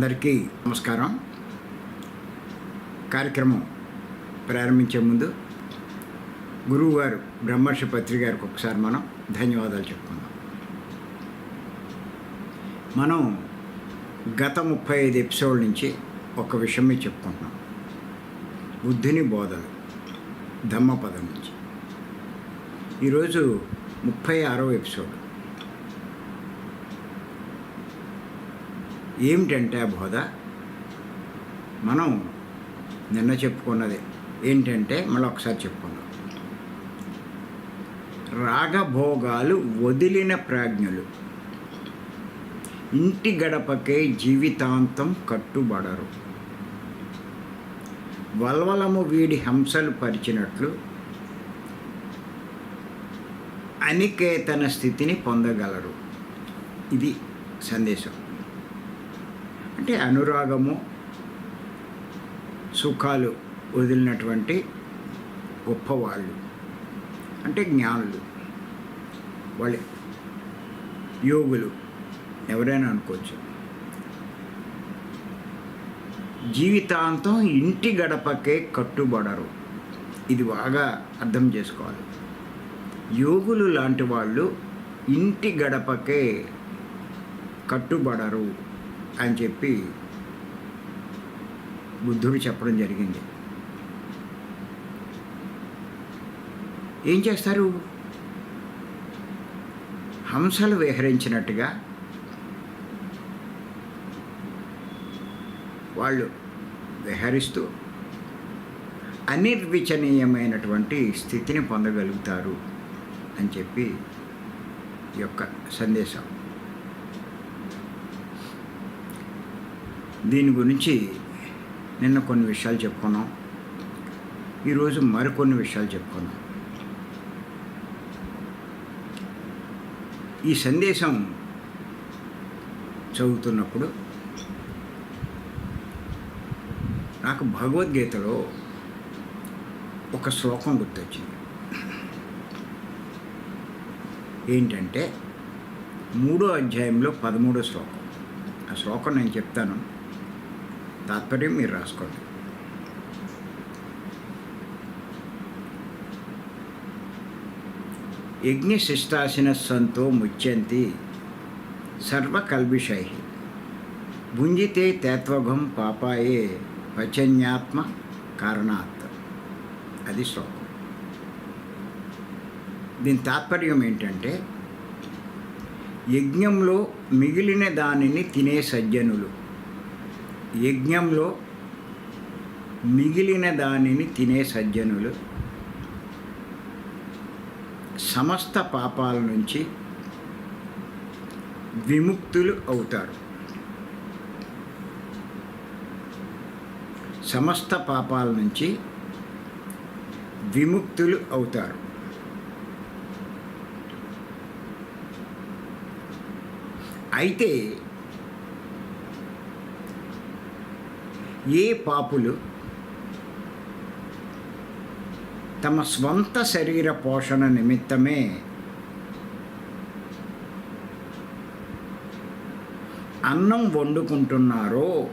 అందరికీ నమస్కారం. కార్యక్రమం ప్రారంభించే ముందు గురువు గారు బ్రహ్మర్షి పత్రి గారికి ఒకసారి మనం ధన్యవాదాలు చెప్పుకుందాం. మనం గత ముప్పై ఐదు ఎపిసోడ్ నుంచి ఒక విషయమే చెప్పుకుంటున్నాం. బుద్ధుని బోధలు ధమ్మపదం నుంచి. ఈరోజు ముప్పై ఆరో ఎపిసోడ్. ఏమిటంటే ఆ బోధ? మనం నిన్న చెప్పుకున్నది. ఏంటంటే మళ్ళీ ఒకసారి చెప్పుకుందాం. రాగభోగాలు వదిలిన ప్రాజ్ఞులు. ఇంటి గడపకే జీవితాంతం కట్టుబడరు. వల్వలము వీడి హంసలు పరిచినట్లు అనికేతన స్థితిని పొందగలరు. ఇది సందేశం. అంటే అనురాగము సుఖాలు వదిలినటువంటి గొప్పవాళ్ళు. అంటే జ్ఞానులు. వాళ్ళు. యోగులు. ఎవరైనా అనుకోవచ్చు. జీవితాంతం ఇంటి గడపకే కట్టుబడరు. ఇది బాగా అర్థం చేసుకోవాలి. యోగులు లాంటి వాళ్ళు ఇంటి గడపకే కట్టుబడరు. అని చెప్పి బుద్ధుడు చెప్పడం జరిగింది. ఏం చేస్తారు? హంసలు విహరించినట్టుగా వాళ్ళు విహరిస్తూ అనిర్వచనీయమైనటువంటి స్థితిని పొందగలుగుతారు అని చెప్పి ఈ యొక్క సందేశం. దీని గురించి నిన్న కొన్ని విషయాలు చెప్పుకున్నాం. ఈరోజు మరికొన్ని విషయాలు చెప్పుకున్నాం. ఈ సందేశం చదువుతున్నప్పుడు నాకు భగవద్గీతలో ఒక శ్లోకం గుర్తొచ్చింది. ఏంటంటే మూడో అధ్యాయంలో పదమూడో శ్లోకం. ఆ శ్లోకం నేను చెప్తాను. తాత్పర్యం మీరు రాసుకోండి. యజ్ఞశిష్టాసిన సంతో ముచ్యంతి సర్వకల్విషై. భుంజితే తేత్వగం పాపాయే పచన్యాత్మ కారణాత్. అది శ్లోకం. దీని తాత్పర్యం ఏంటంటే యజ్ఞంలో మిగిలిన దానిని తినే సజ్జనులు యజ్ఞంలో మిగిలిన దానిని తినే సజ్జనులు సమస్త పాపాల నుంచి విముక్తులు అవుతారు. సమస్త పాపాల నుంచి విముక్తులు అవుతారు. అయితే ఏ పాపులు తమ స్వంత శరీర పోషణ నిమిత్తమే అన్నం వండుకుంటున్నారో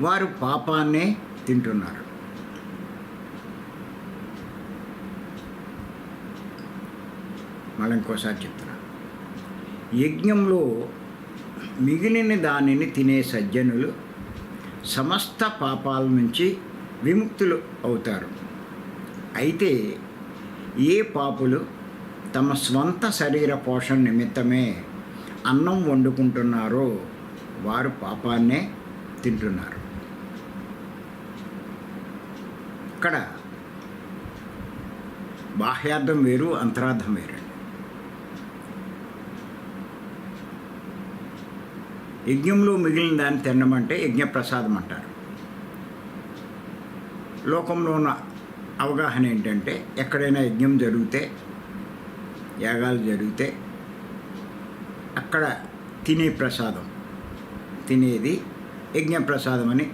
వారు పాపాన్నే తింటున్నారు. మళ్ళీ ఇంకోసారి చెప్తున్నా. యజ్ఞంలో మిగిలిన దానిని తినే సజ్జనులు సమస్త పాపాల నుంచి విముక్తులు అవుతారు. అయితే ఏ పాపులు తమ స్వంత శరీర పోషణ నిమిత్తమే అన్నం వండుకుంటున్నారో వారు పాపాన్నే తింటున్నారు. ఇక్కడ బాహ్యార్థం వేరు అంతరార్థం వేరు. యజ్ఞంలో మిగిలిన దాన్ని తినమంటే యజ్ఞప్రసాదం అంటారు. లోకంలో ఉన్న అవగాహన ఏంటంటే ఎక్కడైనా యజ్ఞం జరిగితే యాగాలు జరిగితే అక్కడ తినే ప్రసాదం తినేది యజ్ఞప్రసాదం అని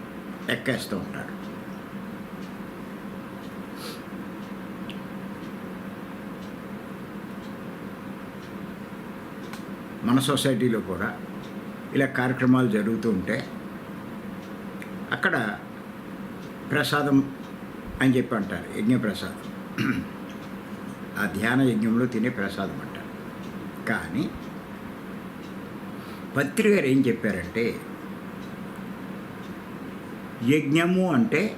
ఎక్కేస్తూ ఉంటారు. మన సొసైటీలో కూడా ఇలా కార్యక్రమాలు జరుగుతూ ఉంటే అక్కడ ప్రసాదం అని చెప్పి అంటారు యజ్ఞ ప్రసాదం ఆ ధ్యాన యజ్ఞంలో తినే ప్రసాదం అంటారు. కానీ పత్రి గారు ఏం చెప్పారంటే యజ్ఞము అంటే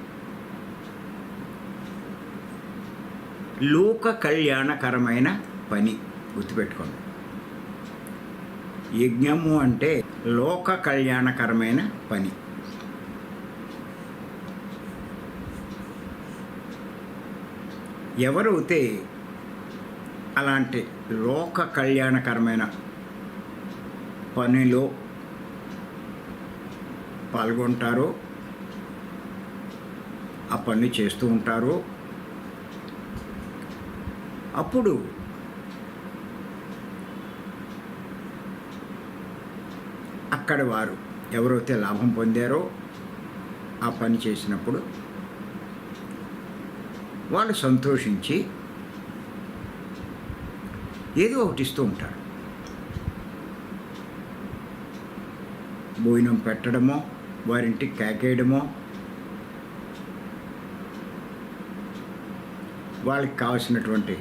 లోక కళ్యాణకరమైన పని గుర్తుపెట్టుకోండి. యజ్ఞము అంటే లోక కళ్యాణకరమైన పని. ఎవరైతే అలాంటి లోక కళ్యాణకరమైన పనిలో పాల్గొంటారో ఆ పని చేస్తూ ఉంటారో అప్పుడు అక్కడ వారు ఎవరైతే లాభం పొందారో ఆ పని చేసినప్పుడు వాళ్ళు సంతోషించి ఏదో ఒకటి ఇస్తూ ఉంటారు. భోజనం పెట్టడమో వారింటికి కేకేయడమో వాళ్ళకి కావాల్సినటువంటి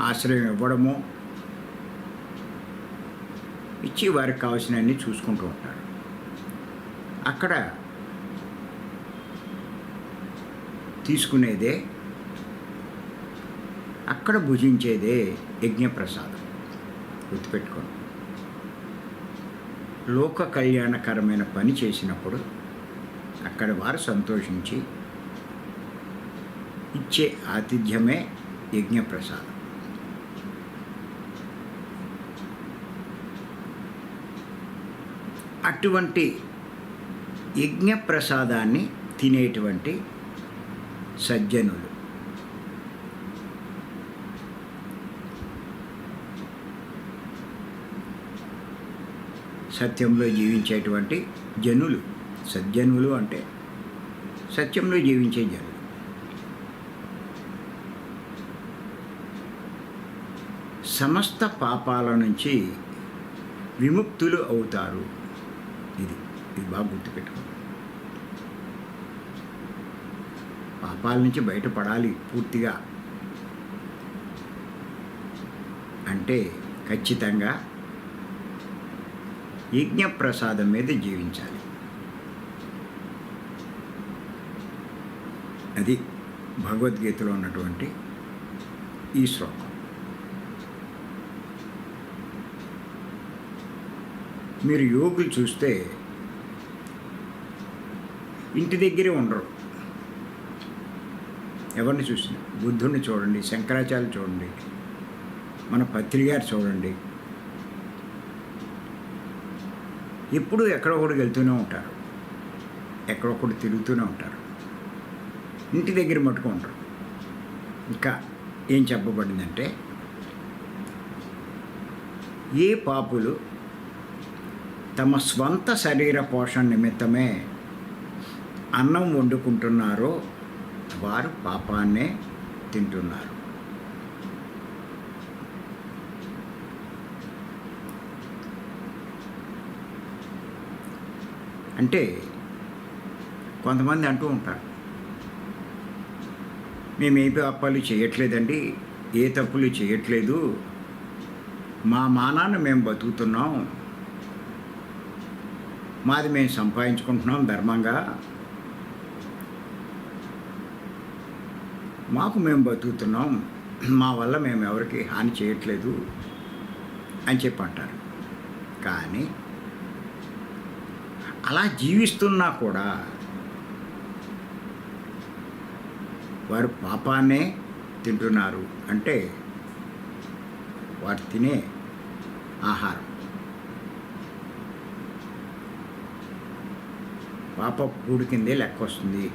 ఆశ్రయం ఇవ్వడమో ఇచ్చి వారికి కావాల్సినవన్నీ చూసుకుంటూ ఉంటారు. అక్కడ తీసుకునేదే అక్కడ భుజించేదే యజ్ఞప్రసాదం. గుర్తుపెట్టుకోండి. లోక కళ్యాణకరమైన పని చేసినప్పుడు అక్కడ వారు సంతోషించి ఇచ్చే ఆతిథ్యమే యజ్ఞప్రసాదం. అటువంటి యజ్ఞప్రసాదాన్ని తినేటువంటి సజ్జనులు. సత్యంలో జీవించేటువంటి జనులు. సజ్జనులు అంటే సత్యంలో జీవించే జనులు. సమస్త పాపాల నుంచి విముక్తులు అవుతారు. ఇది బాగా గుర్తుపెట్టుకోండి. పాపాల నుంచి బయటపడాలి పూర్తిగా. అంటే ఖచ్చితంగా యజ్ఞప్రసాదం మీద జీవించాలి. అది భగవద్గీతలో ఉన్నటువంటి ఈ శ్లోకం. మీరు యోగులు చూస్తే ఇంటి దగ్గరే ఉండరు. ఎవరిని చూసినా? బుద్ధుడిని చూడండి శంకరాచార్య చూడండి మన పత్రికారు చూడండి. ఎప్పుడూ ఎక్కడొకడు వెళ్తూనే ఉంటారు. ఎక్కడొకడు తిరుగుతూనే ఉంటారు. ఇంటి దగ్గర మట్టుకు ఉంటారు ఇంకా ఏం చెప్పబడిందంటే ఏ పాపులు తమ స్వంత శరీర పోషణ నిమిత్తమే అన్నం వండుకుంటున్నారో వారు పాపాన్నే తింటున్నారు. అంటే కొంతమంది అంటూ ఉంటారు మేము ఏ పాపాలు చేయట్లేదండి ఏ తప్పులు చేయట్లేదు మా మానాన్ని మేము బతుకుతున్నాం మాది మేము సంపాదించుకుంటున్నాం ధర్మంగా మాకు మేము బతుకుతున్నాం మా వల్ల మేము ఎవరికి హాని చేయట్లేదు అని చెప్పి అంటారు కానీ అలా జీవిస్తున్నా కూడా వారు పాపాన్నే తింటున్నారు అంటే వారు తినే ఆహారం. పాప పూడి కిందే లెక్క వస్తుంది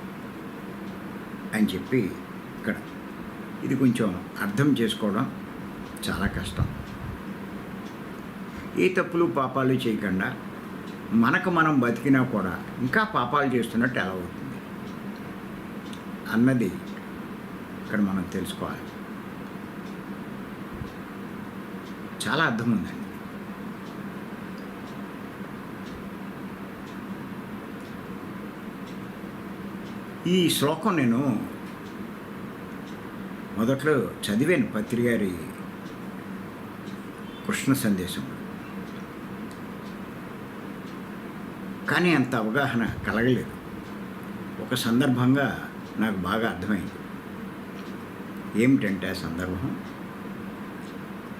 అని చెప్పి ఇక్కడ. ఇది కొంచెం అర్థం చేసుకోవడం చాలా కష్టం. ఏ తప్పులు పాపాలు చేయకుండా మనకు మనం బతికినా కూడా ఇంకా పాపాలు చేస్తున్నట్టు ఎలా అవుతుంది? అన్నది ఇక్కడ మనం తెలుసుకోవాలి. చాలా అర్థం ఉందండి. ఈ శ్లోకం నేను మొదట్లో చదివాను పత్రి గారి కృష్ణ సందేశం. కానీ అంత అవగాహన కలగలేదు. ఒక సందర్భంగా నాకు బాగా అర్థమైంది. ఏమిటంటే ఆ సందర్భం?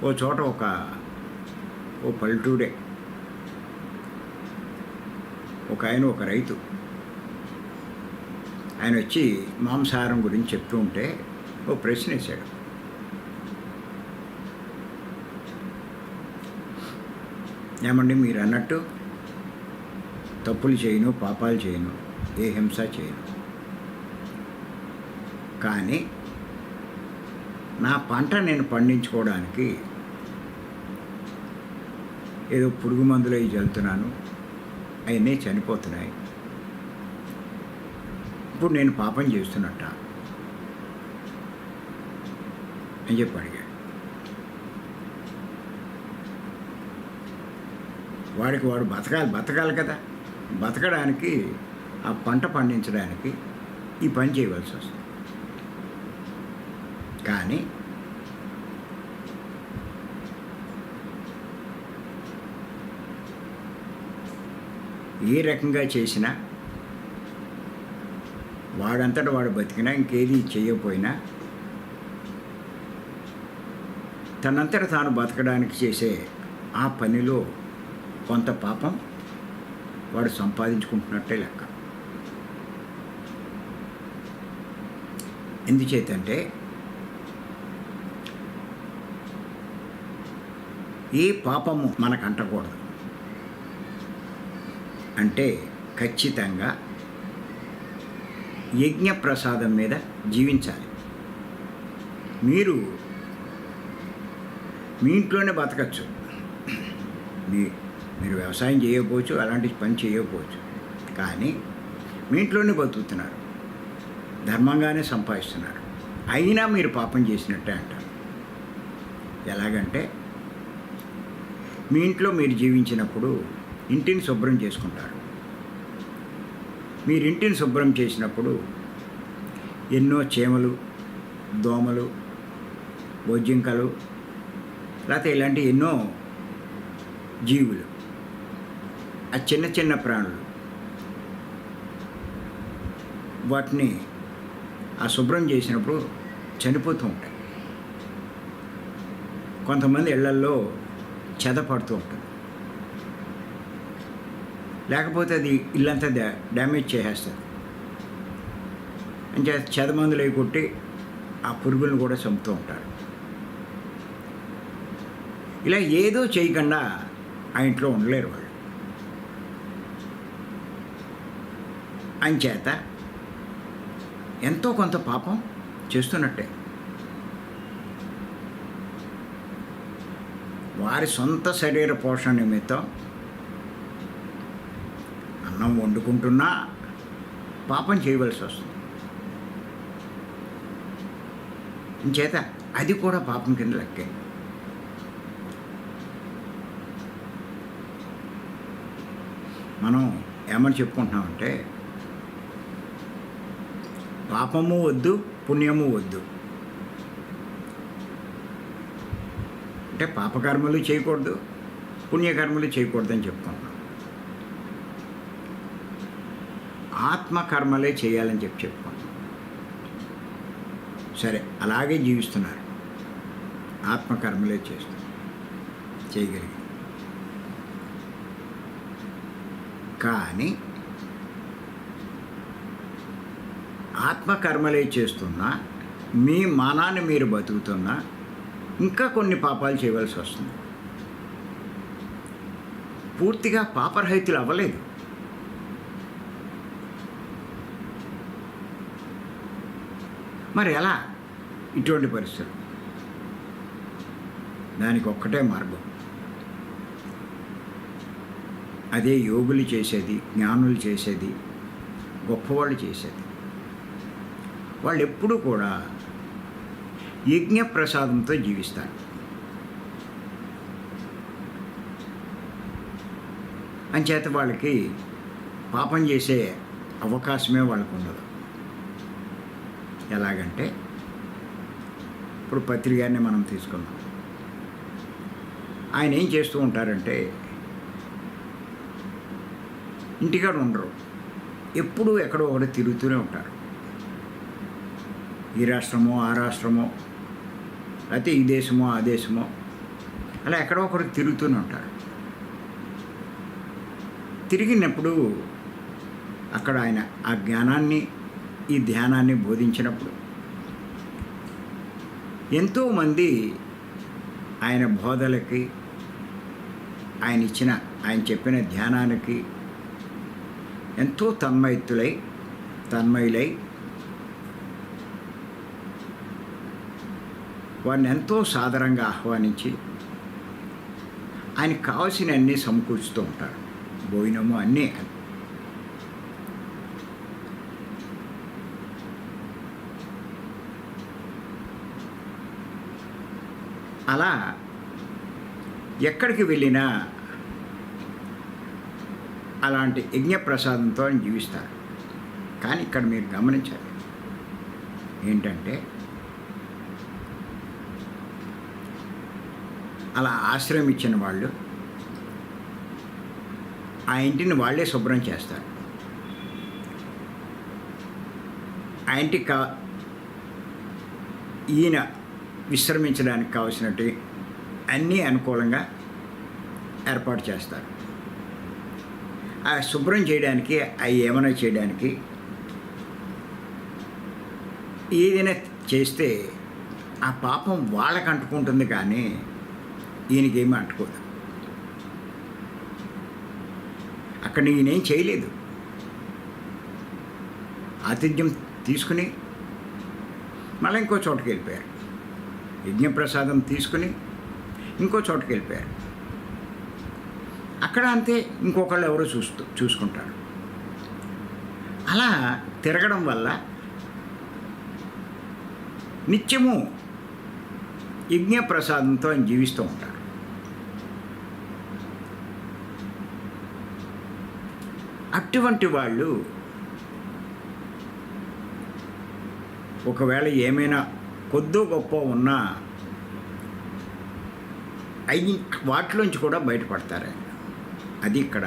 ఓ చోట ఒక ఓ పల్లెటూరే. ఒక ఆయన ఒక రైతు. ఆయన వచ్చి మాంసాహారం గురించి చెప్తూ ఉంటే ఓ ప్రశ్న వేశాడు ఏమండి మీరు అన్నట్టు తప్పులు చేయను పాపాలు చేయను ఏ హింస చేయను. కానీ నా పంట నేను పండించుకోవడానికి ఏదో పురుగు మందులు అవి చల్లుతున్నాను అవన్నీ చనిపోతున్నాయి. ఇప్పుడు నేను పాపం చేస్తున్నట్ట? అని చెప్పి అడిగాడు. వాడికి వాడు బతకాలి బతకాలి కదా. బతకడానికి ఆ పంట పండించడానికి ఈ పని చేయవలసి వస్తుంది. కానీ ఏ రకంగా చేసినా వాడంతటా వాడు బతికినా ఇంకేది చేయకపోయినా తనంతట తాను బతకడానికి చేసే ఆ పనిలో కొంత పాపం వాడు సంపాదించుకుంటున్నట్టే లెక్క. ఎందుచేతంటే ఏ పాపము మనకు అంటకూడదు అంటే ఖచ్చితంగా యజ్ఞ ప్రసాదం మీద జీవించాలి. మీరు మీ ఇంట్లోనే బతకచ్చు. మీ మీరు వ్యవసాయం చేయకపోవచ్చు అలాంటి పని చేయకపోవచ్చు. కానీ మీ ఇంట్లోనే బతుకుతున్నారు. ధర్మంగానే సంపాదిస్తున్నారు. అయినా మీరు పాపం చేసినట్టే అంటారు. ఎలాగంటే మీ ఇంట్లో మీరు జీవించినప్పుడు ఇంటిని శుభ్రం చేసుకుంటారు. మీరు ఇంటిని శుభ్రం చేసినప్పుడు ఎన్నో చీమలు దోమలు బొజ్జింకలు లేకపోతే ఇలాంటి ఎన్నో జీవులు ఆ చిన్న చిన్న ప్రాణులు వాటిని ఆ శుభ్రం చేసినప్పుడు చనిపోతూ ఉంటాయి. కొంతమంది ఇళ్ళల్లో చెద పడుతూ ఉంటుంది లేకపోతే అది ఇల్లంతా డా డ్యామేజ్ చేసేస్తుంది అంటే చెద మందులు అవి కొట్టి ఆ పురుగులను కూడా చంపుతూ ఉంటారు. ఇలా ఏదో చేయకుండా ఆ ఇంట్లో ఉండలేరు వాళ్ళు. అంచేత ఎంతో కొంత పాపం చేస్తున్నట్టే. వారి సొంత శరీర పోషణ నిమిత్తం అన్నం వండుకుంటున్నా పాపం చేయవలసి వస్తుంది. చేత అది కూడా పాపం కింద లెక్కే. మనం ఏమని చెప్పుకుంటున్నామంటే పాపము వద్దు పుణ్యము వద్దు. అంటే పాపకర్మలు చేయకూడదు పుణ్యకర్మలు చేయకూడదని చెప్పుకుంటున్నాం. ఆత్మకర్మలే చేయాలని చెప్పి చెప్పుకుంటున్నాం. సరే అలాగే జీవిస్తున్నారు. ఆత్మకర్మలే చేస్తున్నారు. చేయగలిగి కానీ ఆత్మకర్మలే చేస్తున్నా మీ మానాన్ని మీరు బతుకుతున్నా ఇంకా కొన్ని పాపాలు చేయవలసి వస్తుంది. పూర్తిగా పాపరహితులు అవ్వలేదు. మరి ఎలా? ఇటువంటి పరిస్థితులు. దానికి ఒక్కటే మార్గం. అదే యోగులు చేసేది జ్ఞానులు చేసేది గొప్పవాళ్ళు చేసేది. వాళ్ళు ఎప్పుడూ కూడా యజ్ఞ ప్రసాదంతో జీవిస్తారు. అంచేత వాళ్ళకి పాపం చేసే అవకాశమే వాళ్ళకు ఉండదు ఎలాగంటే ఇప్పుడు పత్రికాన్ని మనం తీసుకుందాం. ఆయన ఏం చేస్తూ ఉంటారంటే ఇంటికాడ ఉండరు ఎప్పుడూ ఎక్కడో ఒకటి తిరుగుతూనే ఉంటారు. ఈ రాష్ట్రమో ఆ రాష్ట్రమో లేకపోతే ఈ దేశమో ఆ దేశమో అలా ఎక్కడో ఒకరు తిరుగుతూనే ఉంటారు. తిరిగినప్పుడు అక్కడ ఆయన ఆ జ్ఞానాన్ని ఈ ధ్యానాన్ని బోధించినప్పుడు ఎంతోమంది ఆయన బోధలకి ఆయన ఇచ్చిన ఆయన చెప్పిన ధ్యానానికి ఎంతో తన్మయత్తులై తన్మయులై వారిని ఎంతో సాదరంగా ఆహ్వానించి ఆయనకు కావాల్సిన అన్నీ సమకూర్చుతూ ఉంటాడు భోజనము అన్నీ అలా ఎక్కడికి వెళ్ళినా అలాంటి యజ్ఞప్రసాదంతో ఆయన జీవిస్తారు. కానీ ఇక్కడ మీరు గమనించాలి. ఏంటంటే అలా ఆశ్రయం ఇచ్చిన వాళ్ళు ఆ ఇంటిని వాళ్ళే శుభ్రం చేస్తారు. ఆ ఇంటికి కా ఈయన విశ్రమించడానికి కావలసినట్టు అన్నీ అనుకూలంగా ఏర్పాటు చేస్తారు. ఆ శుభ్రం చేయడానికి అవి ఏమైనా చేయడానికి ఏదైనా చేస్తే ఆ పాపం వాళ్ళకి అంటుకుంటుంది కానీ ఈయనకేమీ అంటుకోదు. అక్కడ ఈయనేం చేయలేదు. ఆతిథ్యం తీసుకుని మళ్ళీ ఇంకో చోటుకి వెళ్ళిపోయారు. యజ్ఞప్రసాదం తీసుకుని ఇంకో చోటుకి వెళ్ళిపోయారు. అక్కడ అంతే ఇంకొకళ్ళు ఎవరో చూస్తూ చూసుకుంటారు. అలా తిరగడం వల్ల నిత్యము యజ్ఞప్రసాదంతో ఆయన జీవిస్తూ ఉంటారు. అటువంటి వాళ్ళు ఒకవేళ ఏమైనా కొద్దో గొప్ప ఉన్నా అయి వాటిలోంచి కూడా బయటపడతారు. అది ఇక్కడ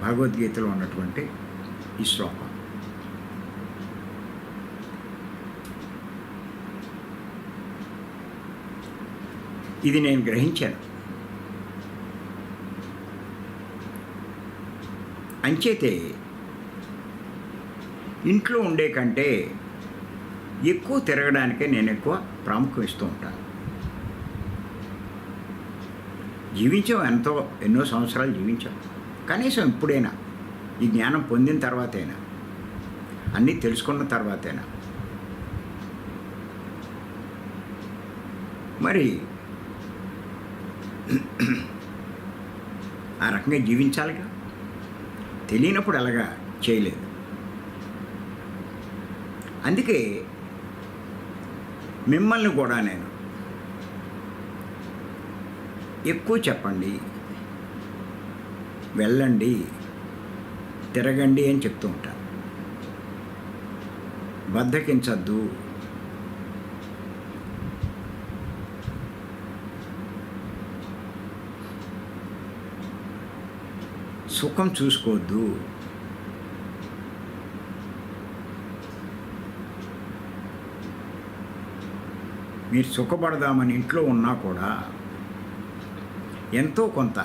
భగవద్గీతలో ఉన్నటువంటి ఈ శ్లోకం. ఇది నేను గ్రహించాను. అంచేతే ఇంట్లో ఉండే కంటే ఎక్కువ తిరగడానికే నేను ఎక్కువ ప్రాముఖ్యం ఇస్తూ ఉంటాను. జీవించాం ఎంతో ఎన్నో సంవత్సరాలు జీవించాం కనీసం ఇప్పుడైనా ఈ జ్ఞానం పొందిన తర్వాతైనా అన్నీ తెలుసుకున్న తర్వాతైనా. మరి ఆ రకంగా జీవించాలిగా? తెలియనప్పుడు అలాగా చేయలేదు. అందుకే మిమ్మల్ని కూడా నేను ఎక్కువ చెప్పండి. వెళ్ళండి. తిరగండి అని చెప్తూ ఉంటాను బద్దకించద్దు. సుఖం చూసుకోవద్దు. మీరు సుఖపడదామని ఇంట్లో ఉన్నా కూడా ఎంతో కొంత.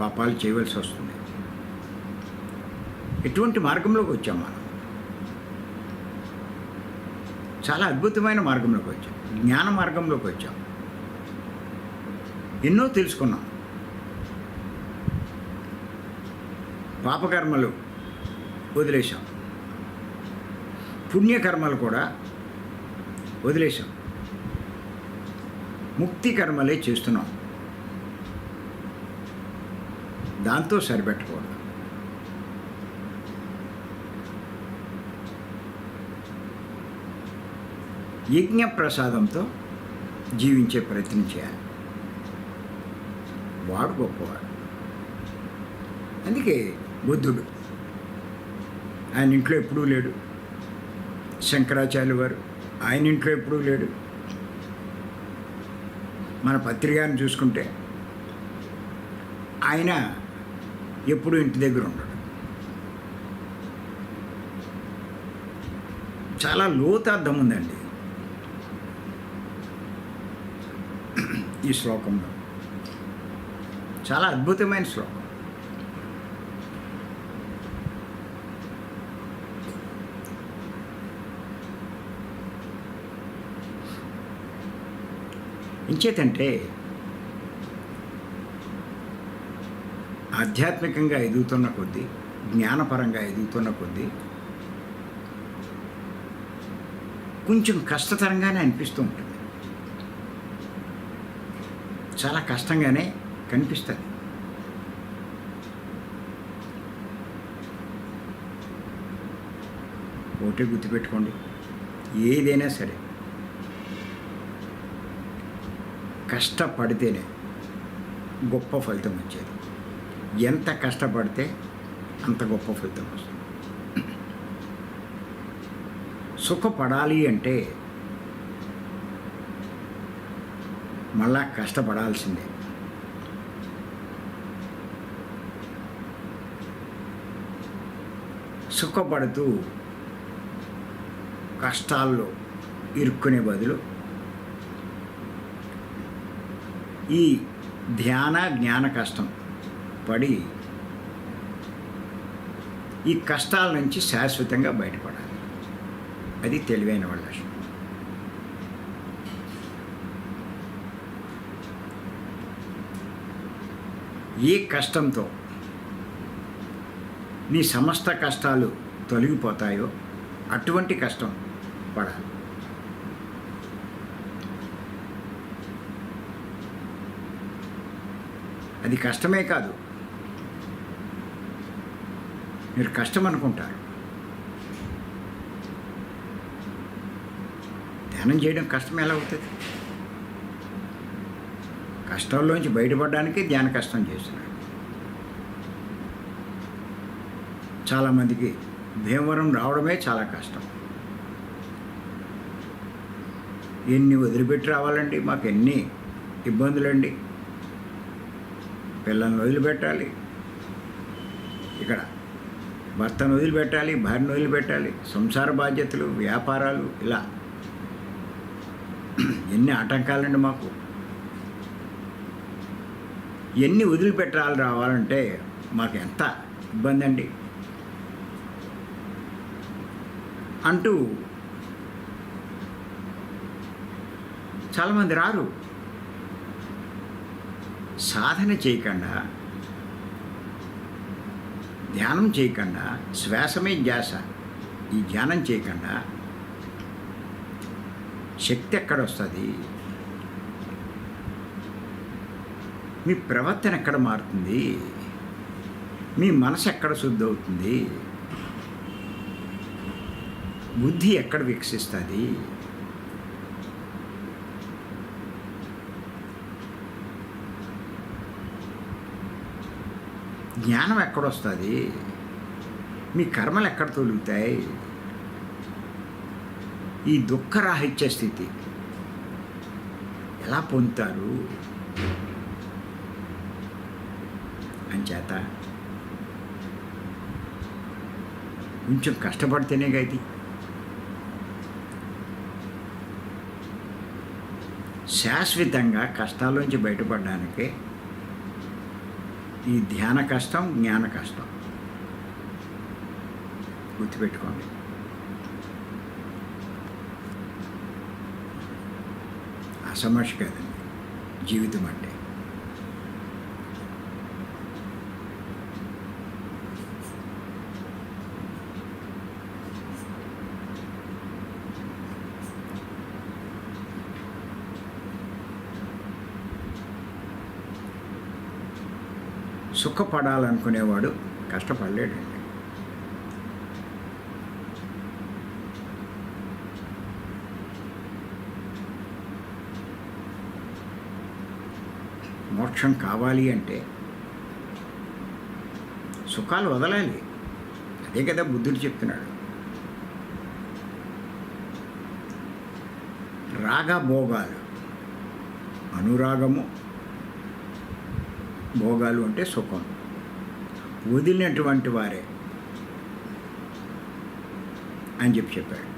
పాపాలు చేయవలసి వస్తుంది. ఎటువంటి మార్గంలోకి వచ్చాం మనం. చాలా అద్భుతమైన మార్గంలోకి వచ్చాం. జ్ఞాన మార్గంలోకి వచ్చాం. ఎన్నో తెలుసుకున్నాం. పాపకర్మలు వదిలేశాం. పుణ్యకర్మలు కూడా వదిలేశాం. ముక్తి కర్మలే చేస్తున్నాం. దాంతో సరిపెట్టకూడదు. యజ్ఞ ప్రసాదంతో జీవించే ప్రయత్నం చేయాలి. వాడు గొప్పవాడు. అందుకే బుద్ధుడు ఆయన ఇంట్లో ఎప్పుడూ లేడు. శంకరాచార్యులు వారు ఆయన ఇంట్లో ఎప్పుడూ లేడు. మన పత్రికను చూసుకుంటే ఆయన ఎప్పుడు ఇంటి దగ్గర ఉండడు. చాలా లోతు అర్థం ఉందండి. ఈ శ్లోకంలో. చాలా అద్భుతమైన శ్లోకం. ఇంచేతంటే ఆధ్యాత్మికంగా ఎదుగుతున్న కొద్దీ జ్ఞానపరంగా ఎదుగుతున్న కొద్దీ కొంచెం కష్టతరంగానే అనిపిస్తూ ఉంటుంది. చాలా కష్టంగానే కనిపిస్తుంది. ఒకటే గుర్తుపెట్టుకోండి. ఏదైనా సరే కష్టపడితేనే గొప్ప ఫలితం వచ్చేది. ఎంత కష్టపడితే అంత గొప్ప ఫలితం వస్తుంది. సుఖపడాలి అంటే మళ్ళా కష్టపడాల్సిందే. సుఖపడుతూ కష్టాల్లో ఇరుక్కునే బదులు ఈ ధ్యాన జ్ఞాన కష్టం పడి ఈ కష్టాల నుంచి శాశ్వతంగా బయటపడాలి. అది తెలివైన వాళ్ళ లక్ష్యం. ఏ కష్టంతో నీ సమస్త కష్టాలు తొలగిపోతాయో అటువంటి కష్టం పడాలి. అది కష్టమే కాదు. మీరు కష్టం అనుకుంటారు ధ్యానం చేయడం కష్టం ఎలా అవుతుంది? కష్టంలోంచి బయటపడడానికి ధ్యాన కష్టం చేస్తున్నాడు చాలామందికి భీమవరం రావడమే చాలా కష్టం. ఎన్ని వదిలిపెట్టి రావాలండి? మాకు ఎన్ని ఇబ్బందులండి? పిల్లల్ని వదిలిపెట్టాలి. ఇక్కడ భర్తను వదిలిపెట్టాలి భార్యను వదిలిపెట్టాలి సంసార బాధ్యతలు వ్యాపారాలు ఇలా ఎన్ని ఆటంకాలండి మాకు. ఎన్ని వదిలిపెట్టాలి రావాలంటే మాకు ఎంత ఇబ్బంది అండి అంటూ చాలామంది రారు. సాధన చేయకుండా ధ్యానం చేయకుండా శ్వాసమే ధ్యాస. ఈ ధ్యానం చేయకుండా శక్తి ఎక్కడ వస్తుంది మీ ప్రవర్తన ఎక్కడ మారుతుంది? మీ మనసు ఎక్కడ శుద్ధి అవుతుంది బుద్ధి ఎక్కడ వికసిస్తుంది? జ్ఞానం ఎక్కడొస్తుంది? మీ కర్మలు ఎక్కడ తొలుగుతాయి? ఈ దుఃఖరాహిత్య స్థితి ఎలా పొందుతారు? అంచేత కొంచెం కష్టపడితేనే ఇది శాశ్వతంగా కష్టాల్లోంచి బయటపడడానికి ఈ ధ్యాన కష్టం జ్ఞాన కష్టం. గుర్తుపెట్టుకోండి. అసమస్య కదండి. జీవితం అంటే. సుఖపడాలనుకునేవాడు కష్టపడలేడండి. మోక్షం కావాలి అంటే సుఖాలు వదలాలి. అదే కదా బుద్ధుడు చెప్తున్నాడు. రాగభోగాలు అనురాగము భోగాలు అంటే సుఖం. వదిలినటువంటి వారే అని చెప్పి చెప్పాడు.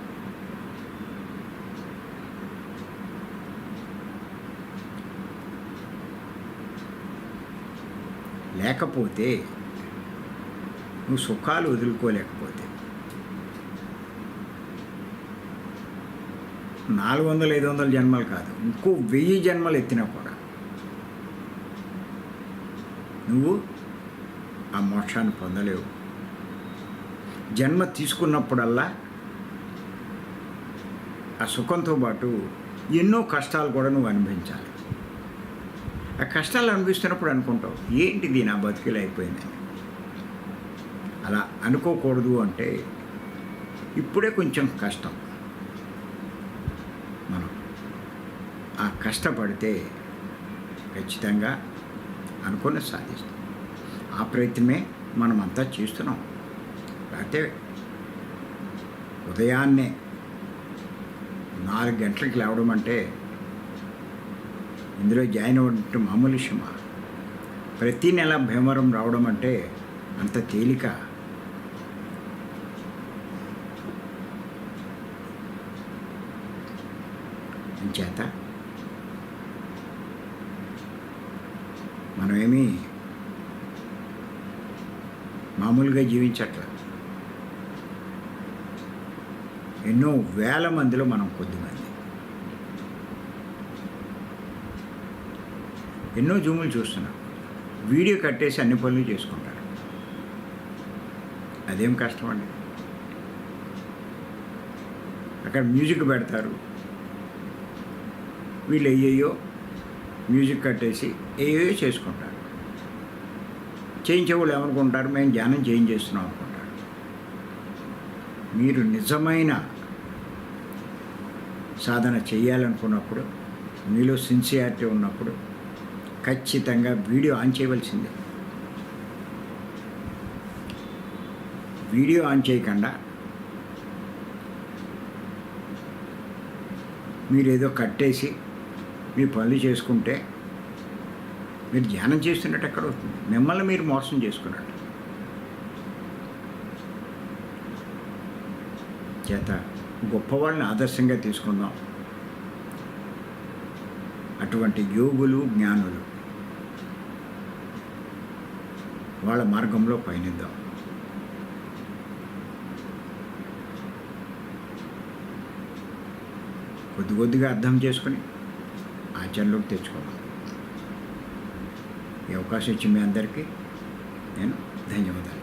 లేకపోతే నువ్వు సుఖాలు వదులుకోలేకపోతే నాలుగు వందలు ఐదు వందల జన్మలు కాదు ఇంకో వెయ్యి జన్మలు ఎత్తినా కూడా నువ్వు ఆ మోక్షాన్ని పొందలేవు. జన్మ తీసుకున్నప్పుడల్లా ఆ సుఖంతో పాటు ఎన్నో కష్టాలు కూడా నువ్వు అనుభవించాలి. ఆ కష్టాలు అనుభవిస్తున్నప్పుడు అనుకుంటావు ఏంటిది నా బతికిలో అయిపోయిందని అలా అనుకోకూడదు అంటే ఇప్పుడే కొంచెం కష్టం. మనం ఆ కష్టపడితే ఖచ్చితంగా అనుకుని సాధిస్తాం. ఆ ప్రయత్నమే మనమంతా చేస్తున్నాం. అయితే ఉదయాన్నే నాలుగు గంటలకు లేవడం అంటే ఇందులో జాయిన్ అవ్వడం మామూలు విషయమా? ప్రతి నెల భీమవరం రావడం అంటే అంత తేలిక? చేత మనమేమీ మామూలుగా జీవించట్ల. ఎన్నో వేల మందిలో మనం కొద్దిమంది. ఎన్నో జూములు చూస్తున్నాం. వీడియో కట్టేసి అన్ని పనులు చేసుకుంటారు. అదేం కష్టం అండి అక్కడ మ్యూజిక్ పెడతారు. వీళ్ళు అయ్యయ్యో మ్యూజిక్ కట్టేసి ఏవో చేసుకుంటారు. చేయించేవాళ్ళు ఏమనుకుంటారు? మేము ధ్యానం చేయించేస్తున్నాం అనుకుంటారు. మీరు నిజమైన సాధన చేయాలనుకున్నప్పుడు మీలో సిన్సియారిటీ ఉన్నప్పుడు ఖచ్చితంగా వీడియో ఆన్ చేయవలసిందే. వీడియో ఆన్ చేయకుండా మీరు ఏదో కట్టేసి మీ పనులు చేసుకుంటే మీరు ధ్యానం చేస్తున్నట్టు ఎక్కడ అవుతుంది? మిమ్మల్ని మీరు మోసం చేసుకున్నట్టు. చేత గొప్పవాళ్ళని ఆదర్శంగా తీసుకుందాం. అటువంటి యోగులు జ్ఞానులు వాళ్ళ మార్గంలో పయనిద్దాం. కొద్ది కొద్దిగా అర్థం చేసుకుని ఆచరణలోకి తెచ్చుకోవాలి. ఈ అవకాశం ఇచ్చి మీ అందరికీ నేను ధన్యవాదాలు.